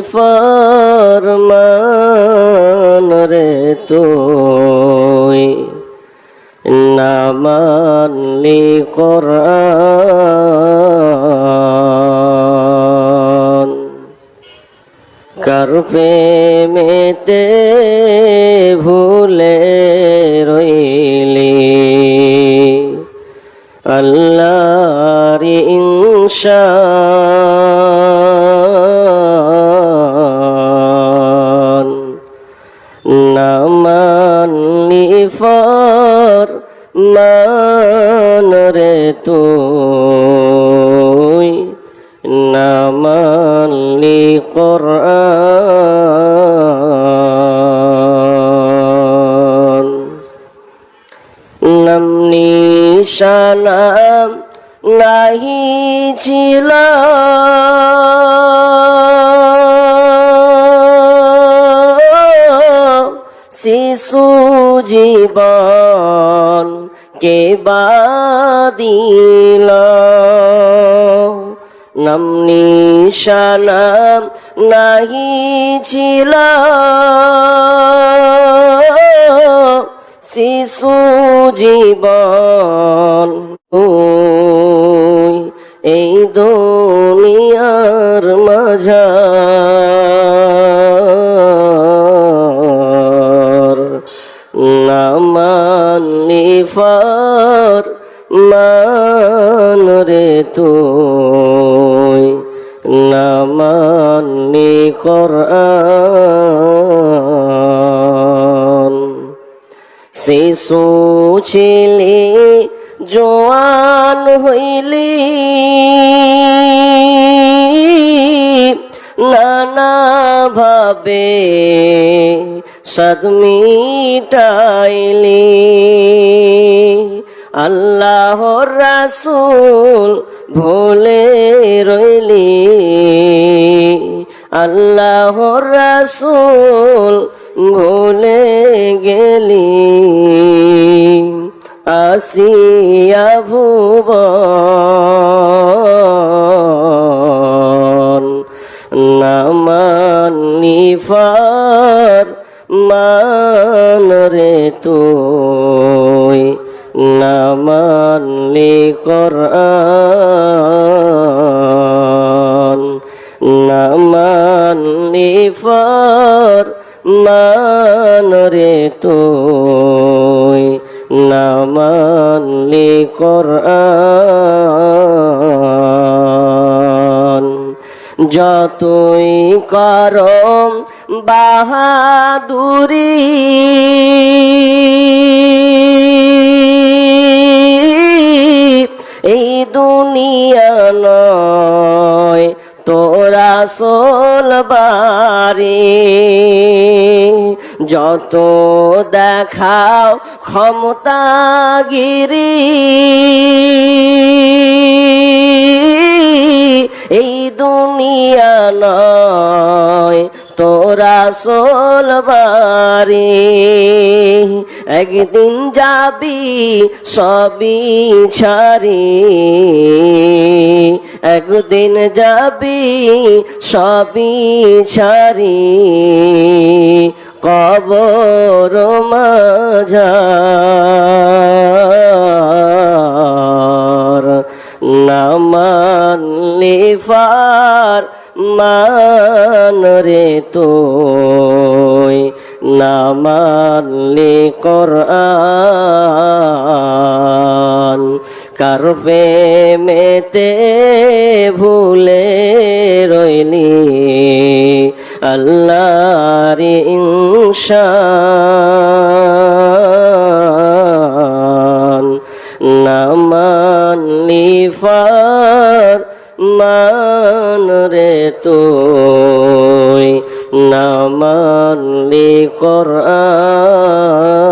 ফরমান রে তুই। না মানলি কোরআন। কার ভুলে রইলি? আল্লাহর ইনশান ফর মান রে তুই নামালি কোরআন। নাম নিশানাম নাহি ছিল শিশু জীবন কে বাদিল নাম নিশানাম নাহি ছিল। শিশু জীবন এই দুনিয়ার মাঝার ফর মান রে তুই নামানি কোরআন। শিশু ছিলি জোয়ান হইলি নানা ভাবে সদমিটাইলি আল্লাহর রাসূল ভোলে রইলি। আল্লাহর রাসূল ভোলে গেলি। আসিয়া ভুবন নামানি ফার মান রে তুই নামানলি কোরআন নামানলি ফর মান রে তুই নামানলি কোরআন। যতই করম বাহাদুরি। এই দুনিয়া নয় তোরা সোল বাড়ি। যত দেখাও ক্ষমতাগিরি এই দুনিয়া নয় তোরা সোল বাড়ি। একদিন যাবি সবই ছাড়ি। একদিন যাবি সবই ছাড়ি। কবর মাঝার নামানলি ফার মান রে তুই নামানলি কোরআন। কার মেতে ভুলে রইলি? আল্লাহর ইনশান। নামানলি ফার মান রে তুই নামানলি কোরআন।